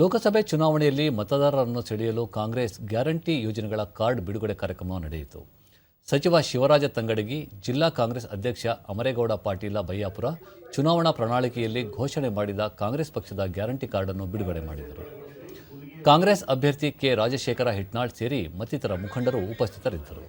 ಲೋಕಸಭೆ ಚುನಾವಣೆಯಲ್ಲಿ ಮತದಾರರನ್ನು ಸೆಳೆಯಲು ಕಾಂಗ್ರೆಸ್ ಗ್ಯಾರಂಟಿ ಯೋಜನೆಗಳ ಕಾರ್ಡ್ ಬಿಡುಗಡೆ ಕಾರ್ಯಕ್ರಮ ನಡೆಯಿತು. ಸಚಿವ ಶಿವರಾಜ ತಂಗಡಗಿ, ಜಿಲ್ಲಾ ಕಾಂಗ್ರೆಸ್ ಅಧ್ಯಕ್ಷ ಅಮರೇಗೌಡ ಪಾಟೀಲ ಬಯ್ಯಾಪುರ ಚುನಾವಣಾ ಪ್ರಣಾಳಿಕೆಯಲ್ಲಿ ಘೋಷಣೆ ಮಾಡಿದ ಕಾಂಗ್ರೆಸ್ ಪಕ್ಷದ ಗ್ಯಾರಂಟಿ ಕಾರ್ಡನ್ನು ಬಿಡುಗಡೆ ಮಾಡಿದರು. ಕಾಂಗ್ರೆಸ್ ಅಭ್ಯರ್ಥಿ ಕೆ. ರಾಜಶೇಖರ ಹಿಟ್ನಾಳ್ ಸೇರಿ ಮತ್ತಿತರ ಮುಖಂಡರು ಉಪಸ್ಥಿತರಿದ್ದರು.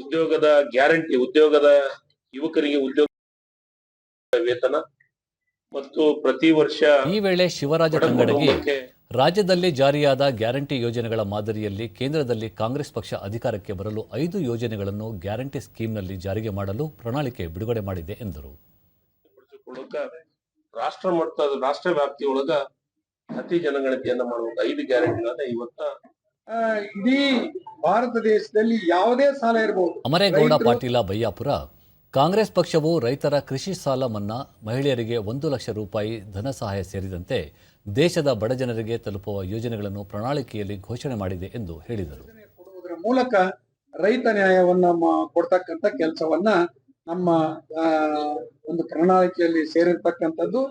ಉದ್ಯೋಗದ ಗ್ಯಾರಂಟಿ ಉದ್ಯೋಗದ ಯುವಕರಿಗೆ ಉದ್ಯೋಗ ವೇತನ ಮತ್ತು ಪ್ರತಿ ವರ್ಷ ಈ ವೇಳೆ ಶಿವರಾಜ ತಂಗಡಗಿ ರಾಜ್ಯದಲ್ಲಿ ಜಾರಿಯಾದ ಗ್ಯಾರಂಟಿ ಯೋಜನೆಗಳ ಮಾದರಿಯಲ್ಲಿ ಕೇಂದ್ರದಲ್ಲಿ ಕಾಂಗ್ರೆಸ್ ಪಕ್ಷ ಅಧಿಕಾರಕ್ಕೆ ಬರಲು ಐದು ಯೋಜನೆಗಳನ್ನು ಗ್ಯಾರಂಟಿ ಸ್ಕೀಮ್ನಲ್ಲಿ ಜಾರಿಗೆ ಮಾಡಲು ಪ್ರಣಾಳಿಕೆ ಬಿಡುಗಡೆ ಮಾಡಿದೆ ಎಂದರು. ರಾಷ್ಟ್ರ ಮಟ್ಟದ ರಾಷ್ಟ್ರ ವ್ಯಾಪ್ತಿಯೊಳಗ ಅತಿ ಜನಗಣತಿಯನ್ನ ಮಾಡಬೇಕು. ಐದು ಗ್ಯಾರಂಟಿಗಳನ್ನ ಇವತ್ತ ಇಡೀ ಭಾರತ ದೇಶದಲ್ಲಿ ಯಾವುದೇ ಸಾಲ ಇರಬಹುದು ಅಮರೇಗೌಡ ಪಾಟೀಲ ಬೈಯಾಪುರ ಕಾಂಗ್ರೆಸ್ ಪಕ್ಷವು ರೈತರ ಕೃಷಿ ಸಾಲ ಮನ್ನಾ ಮಹಿಳೆಯರಿಗೆ ಒಂದು ಲಕ್ಷ ರೂಪಾಯಿ ಧನ ಸಹಾಯ ಸೇರಿದಂತೆ ದೇಶದ ಬಡಜನರಿಗೆ ತಲುಪುವ ಯೋಜನೆಗಳನ್ನು ಪ್ರಣಾಳಿಕೆಯಲ್ಲಿ ಘೋಷಣೆ ಮಾಡಿದೆ ಎಂದು ಹೇಳಿದರು. ಮೂಲಕ ರೈತ ನ್ಯಾಯವನ್ನ ಕೊಡ್ತಕ್ಕಂಥ ಕೆಲಸವನ್ನ ನಮ್ಮ ಒಂದು ಪ್ರಣಾಳಿಕೆಯಲ್ಲಿ ಸೇರಿರ್ತಕ್ಕಂಥದ್ದು